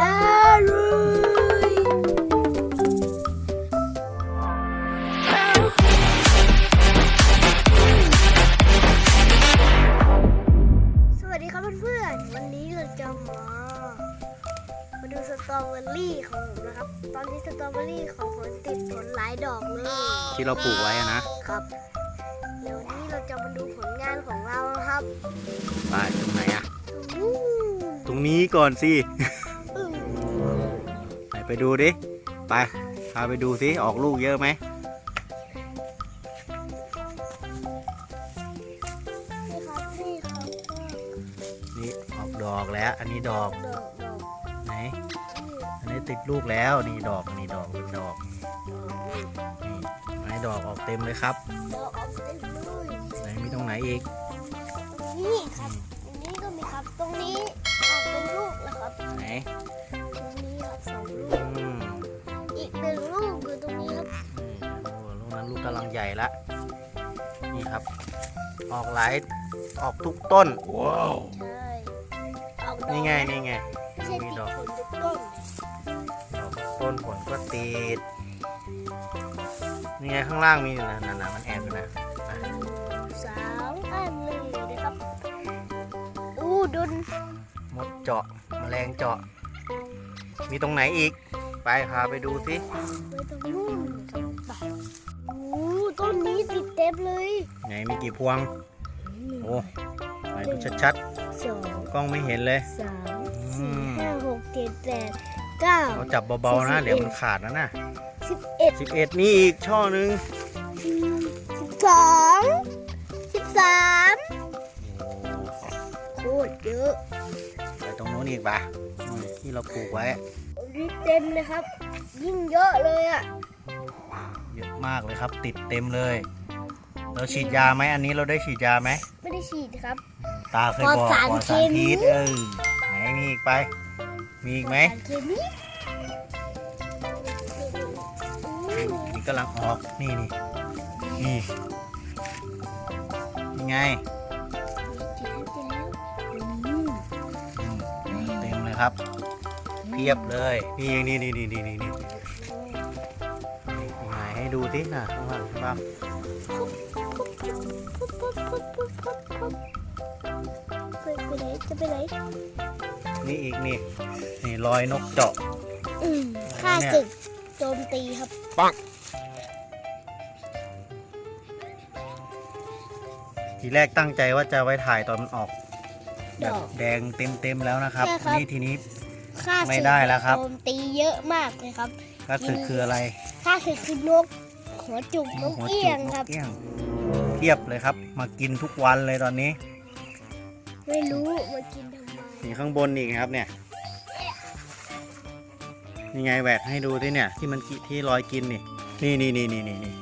อร่อยสวัสดีครับเพื่อนๆ วันนี้เราจะมา มาดูสตรอเบอรี่ของผมนะครับ ตอนนี้สตรอเบอรี่ของผมติดผลหลายดอกเลยที่เราปลูกไว้อะนะ ครับ ครับไปตรงไหนอะอู้ตรงนี้ก่อนสิอืมไหนไปดูดิ ไป พาไปดูสิ ออกลูกเยอะไหม นี่ครับนี่ครับนี่ออกดอกแล้ว อันนี้ดอก ดอกดอกไหนนี่อันนี้ติดลูกแล้ว นี่ดอก นี่ดอกเป็นดอก นี่ไหนดอกออกเต็มเลยครับ ดอกออกเต็มเลยไหนมีตรงไหนอีก นี่ครับตรงนี้ก็มีครับ ตรงนี้ออกเป็นลูกแล้วครับ ไหนตรงนี้ครับสองลูก อืมอีกหนึ่งลูกคือตรงนี้ครับ นี่โอ้ลูกนั้นลูกกำลังใหญ่ละนี่ครับ ออกหลายออกทุกต้น ใช่ออกดอกนี่ไงนี่ไง ไม่ใช่นี่ติดดอกผลทุกต้นดอกต้นผลก็ติด นี่ไงข้างล่างมีอยู่นะนั่นนะมันแอบอยู่นะ ดุนมดเจาะแมลงเจาะ มีตรงไหนอีก ไปพาไปดูสิไว้ตรงนู้นไปอู้ต้นนี้ติดเต็มเลย ไหนมีกี่พวงหนึ่งโอ้ไหนดูชัดสองๆ กล้องไม่เห็นเลย สามอืสี่มห้าหกเจ็ดแปดเก้าเราจับเบาๆนะ เดี๋ยวมันขาดนะน่ะสิบเอ็ดสิบเอ็ดนี่อีกช่อหนึ่งสิบสองสิบสามโอ้โค ตรเยอะไปตรงโน้นอีกปะอืมที่เราปลูกไว้ รีบเต็มเลยครับ ยิ่งเยอะเลยอะเยอะมากเลยครับ ติดเต็มเลย เราฉีดยาไหมอันนี้เราได้ฉีดยาไหม ไม่ได้ฉีดครับ ตาเคยบอกปลอดสารปลอดเคสารมี พิษเออไหนมีอีกไป มีอีกไหมสารเคมีอืมนี่กำลังออกนี่นี่นี่นี่ไง มเต็มเลยครับ เพียบเลย นี่นี่นี่นี่นี่นี่นี่ไหนให้ดูสินะข้างหลังข้างล่างไปไปไหนจะไปไหนนี่อีกนี่นี่รอยนกเจาะอืมข้าศึกโจมตีครับทีแรกตั้งใจว่าจะไว้ถ่ายตอนมันออกด แบบอกแดงเต็มเต็มๆแล้วนะครับ ใช่ครับ นี่ทีนี้ข้าศึกไม่ได้แล้วครับ โจมตีเยอะมากเลยครับก็คือคืออะไรข้าศึกคือนกหัวจุกนกหัวเอี้จุยกงนครักบเอี้ยงเทียบเลยครับ มากินทุกวันเลยตอนนี้ไม่รู้มากินทำไมนี่ข้างบนอีกนะครับเนี่ยนี่ไงแหวกให้ดูที่เนี่ย ที่มันกิที่รอยกินนี่นี่นี่นี่นี่นี่นี่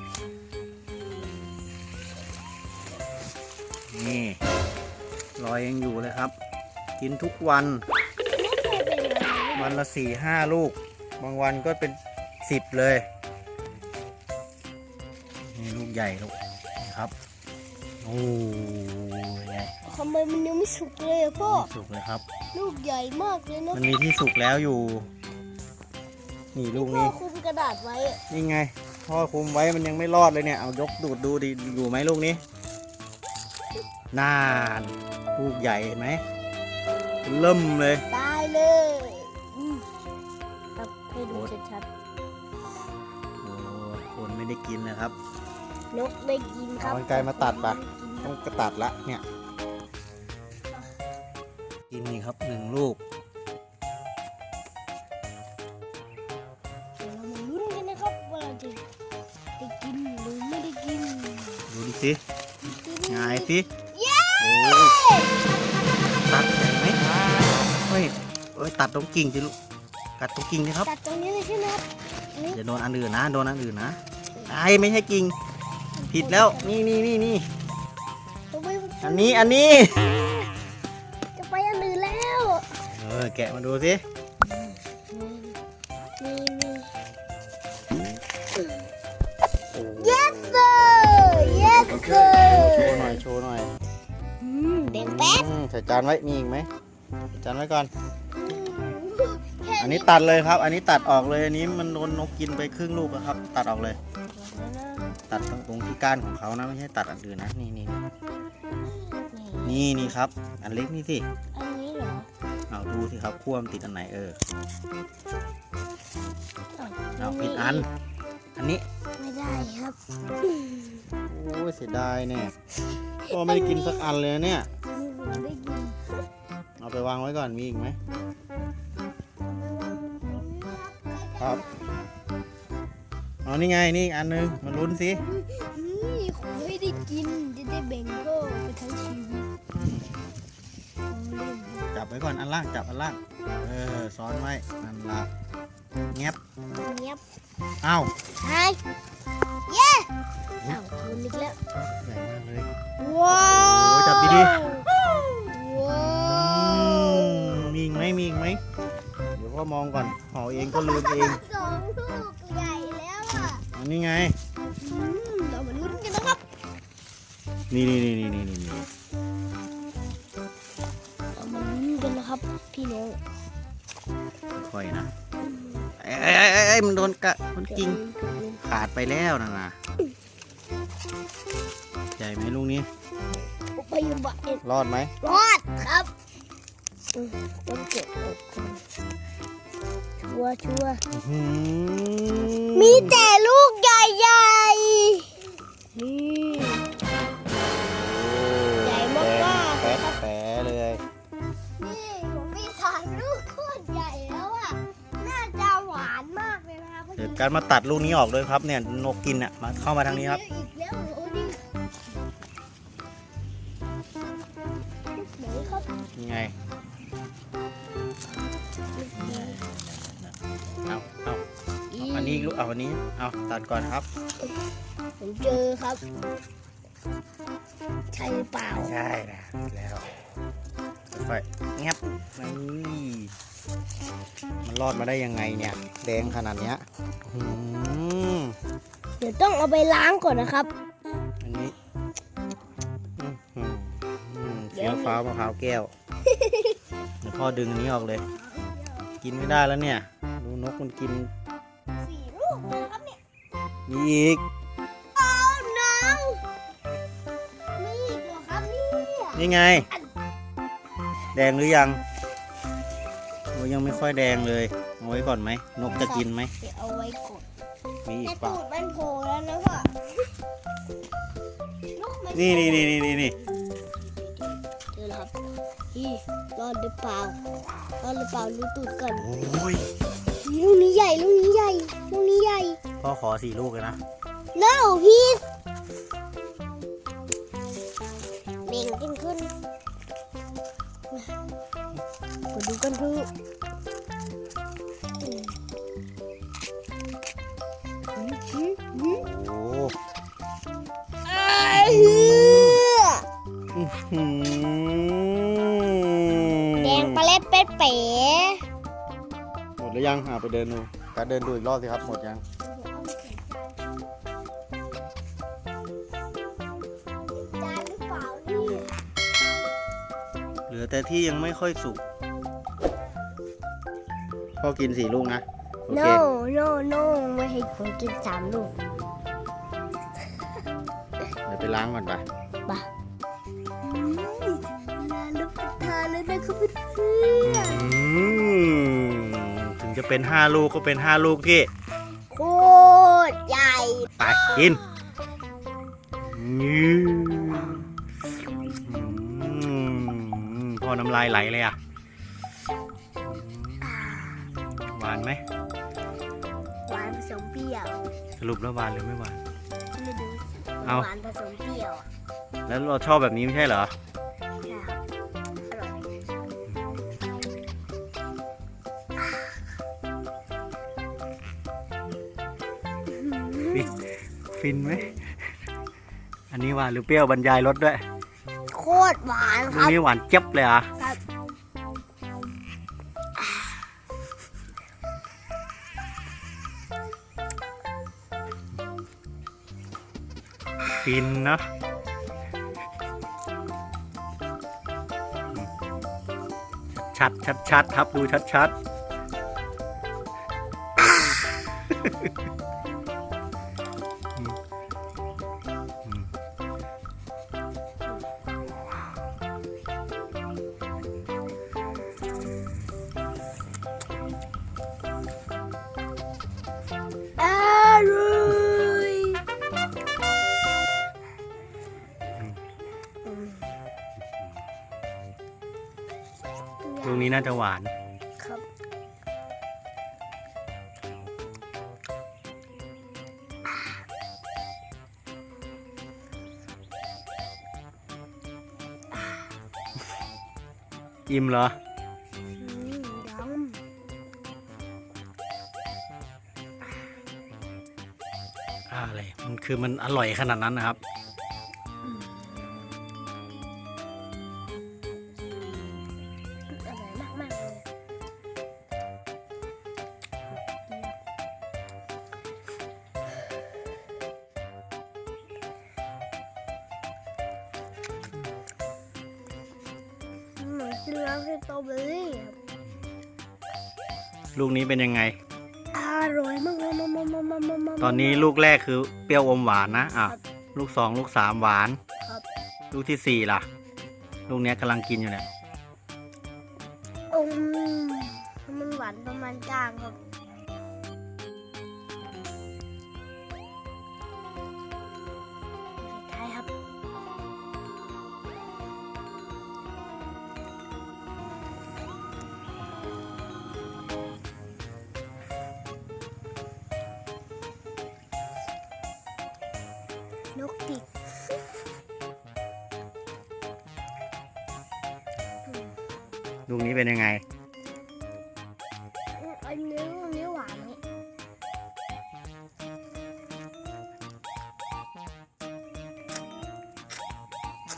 นี่ รอยยังอยู่เลยครับ กินทุกวันไม่เคยเป็นอะไรวันละสี่ห้าลูก บางวันก็เป็นสิบเลยนี่ลูกใหญ่ลูกนี่ครับโอ้ยไงทำไมมันยังไม่สุกเลยอะพ่อสุกเลยครับ ลูกใหญ่มากเลยเนอะมันมีที่สุกแล้วอยู่ นี่ลูกพ่อนี้คุมกระดาษไว้อะนี่ไงพ่อคุมไว้มันยังไม่รอดเลยเนี่ยเอายกดูดดูดิอยู่ไหมลูกนี้ นานลูกใหญ่เห็นไหมเริ่มเลยตายเลยอืมครับให้ดูชัดโอ้คนไม่ได้กินนะครับ ๆนกได้กินครับเอากรรไกรมาตัดปะ ต้องกระตัดละเนี่ย กินนี่ครับหนึ่งลูก เดี๋ยวเรามาลุ้นกันนะครับว่าเราจะได้กินหรือไม่ได้กินดูดิสิกินงายสิเย้โอ้ ตัดใหญ่ไหมเฮ้ยเอ้ย ตัดตรงกิ่งสิลูกกัดตรงกิ่งสิครับ ตัดตรงนี้เลยใช่ไหมครับอันนี้อย่าโดนอันอื่นนะ โดนอันอื่นนะไอ้ไม่ใช่กิ่ง ผิดแล้ว นี่นี่นี่นี่ทำไมมันอันนี้ อันนี้ จะไปอันอื่นแล้ว เออ แกะมาดูสิ แแดงแป๊ดอืมใส่จานไว้มีอีกไหมใส่จานไว้ก่อนแค่อันนี้ตัดเลยครับ อันนี้ตัดออกเลยอันนี้มันโดนนกกินไปครึ่งลูกแล้วครับ ตัดออกเลย ตัดตรงตรงที่ก้านของเขานะไม่ใช่ตัดอันอื่นนะนี่นี่นี่นี่นี่ครับ อันเล็กนี่สิอันนี้เหรอเอาดูสิครับขั้วมันติดอันไหนเออเอาผิดอัน อันนี้ไม่ได้ครับ โอ้ยเสียดายเนี่ยก็ไม่ได้กินสักอันเลยนะเนี่ยได้กินเอา ไปวางไว้ก่อนมีอีกไหมครับเอานี่ไงนี่อีกอันนึงมาลุ้นสินี่ขอให้ได้กินจะได้แบ่งโก็ไปทั้งชีวิตของเล่นจับไว้ก่อนอันล่างจับอันล่างเออซ้อนไว้นั่นละแงบเงียบอ้าวหายเย้อ้าวคุณอีกแล้วใหญ่มากเลยว้าโอ้วจับดีว้ มองก่อนห่อเองก็ลืมเองสองลูกใหญ่แล้วอะอันนี้ไงอืมเรามาลุ้นกันนะครับนี่นี่นี่นี่นี่นี่นี่เรามาลุ้นกันนะครับ พี่น้องค่อยนะเอ้ยเอ้ยเอ้ยเอ้ยมันโดนกะมันกิ่งขาดไปแล้วนะนะใหญ่ไหมลูกนี้ ไปยบะเอ็ดรอดไหมรอดครับอืมต้องเก็บออกก่อน ชัวร์ชัวร์อื้อหือมีแต่ลูกใหญ่ๆนี่ใหญ่มากๆแป๊ะแป๊ะเลยนี่ผมมีสามลูกโคตรใหญ่แล้วอะน่าจะหวานมากเลยนะครับเดี๋ยวการมาตัดลูกนี้ออกด้วยครับเนี่ยนกกินอะมาเข้ามาทางนี้ครับอีกแล้วโอ้ดิไหนครับยังไง เอาเอาเอาอันนี้อีกลูกเอาอันนี้ เอาตัดก่อนครับ ผมเจอครับ ใช่หรือเปล่าไม่ใช่นะแล้วค่อยๆงับนี่มันรอดมาได้ยังไงเนี่ย แดงขนาดเนี้ยอื้อหือเดี๋ยวต้องเอาไปล้างก่อนนะครับ อันนี้อื้อหืออืมเฟี้ยวฟ้าวมะพร้าวแก้วเดี๋ยวพ่อดึงอันนี้ออกเลย กินไม่ได้แล้วเนี่ย ดูนกมันกิน สี่ลูกเลยนะครับเนี่ยมีอีก เอาน้องมีอีกเหรอครับเนี่ยนี่ไง แดงหรือยังโอ้ยังไม่ค่อยแดงเลย เอาไว้ก่อนไหม นกจะกินไหม เดี๋ยวเอาไว้ก่อนมีอีแต่กเปล่าตูดมันโผล่แล้วนะพ่อลูกมันนี่นี่นี่นี่นี่นี่เจอแล้วครับนี่รอดหรือเปล่ารอดหรือเปล่าดูตูดก่อน โอ้ย ลูกนี้ใหญ่ ลูกนี้ใหญ่ ลูกนี้ใหญ่ พ่อขอสี่ลูกเลยนะ no please เบ่งขึ้นขึ้นมาดูกันเเดินดูการเดินดูอีกรอบสิครับ หมดยังจานหรือเปล่าเนี่ยเหลือแต่ที่ยังไม่ค่อยสุก พ่อกินสี่ลูกนะ โอเค no no no ไม่ให้ผมกินสามลูกเดี๋ยวไปล้างก่อนไปปะน่ารับประทานเลยนะครับเพื่อนอืมถึง จะเป็นห้าลูกก็เป็นห้าลูกที่ๆโคตรใหญ่ไปกินอืมพ่อน้ำลายไหลเลยอะ หวานไหมหวานผสมเปรี้ยว สรุปแล้วหวานหรือไม่หวานไม่ดูเอา หวานผสมเปรี้ยวอะแล้วเราชอบแบบนี้ไม่ใช่เหรอ ฟินไหม อันนี้หวานหรือเปรี้ยวบรรยายรสด้วย โคตรหวานคอันรับ นี้หวานเจี๊ยบเลยเหรอะครับ ฟินเนอะชัดชัดชัดๆครับดูชัดชัดๆ นี้น่าจะหวาน ครับอิ่มเหรอ อืมดอ่าอะไร มันคือมันอร่อยขนาดนั้นนะครับ เหมือนกินน้ำสตรอเบอรี่ครับลูกนี้เป็นยังไง อร่อยมากๆๆๆๆๆๆตอนนี้ลูกแรกคือเปรี้ยวอมหวานนะอะครับลูกสองลูกสามหวาน ครับลูกที่สี่ล่ะ ลูกเนี้ยกำลังกินอยู่เนี่ยอืมมันหวานประมาณกลางครับ นกติดอืมลูกนี้เป็นยังไง อันนี้อันนี้หวานครับ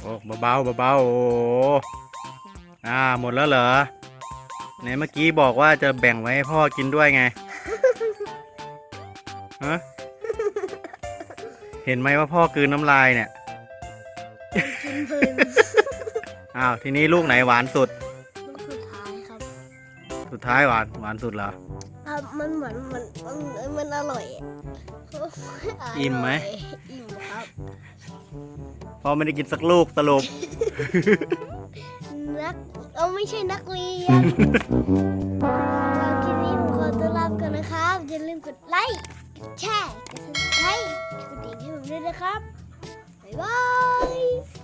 โอ้เบาๆเบาๆโอ้อ่าหมดแล้วเหรอไหนเมื่อกี้บอกว่าจะแบ่งไว้ให้พ่อกินด้วยไงฮะ เห็นไหมว่าพ่อกลืนน้ำลายเนี่ย กินเพลินอ้าวทีนี้ลูกไหนหวานสุด ลูกสุดท้ายครับสุดท้ายหวานหวานสุดเหรอ ครับมันเหมือนมันมันมันอร่อยอะอิ่มไหมร่ยอิ่มครับพ่อไม่ได้กินสักลูกสรุป นักเอาไม่ใช่นักเรียนตอนคลิปนี้ผมขอตัวลาไปก่อนนะครับอย่าลืมกดไลค์กด แชร์กดซับสไครต์กดกระดิ่งให้ผมด้วยนะครับ บ๊ายบาย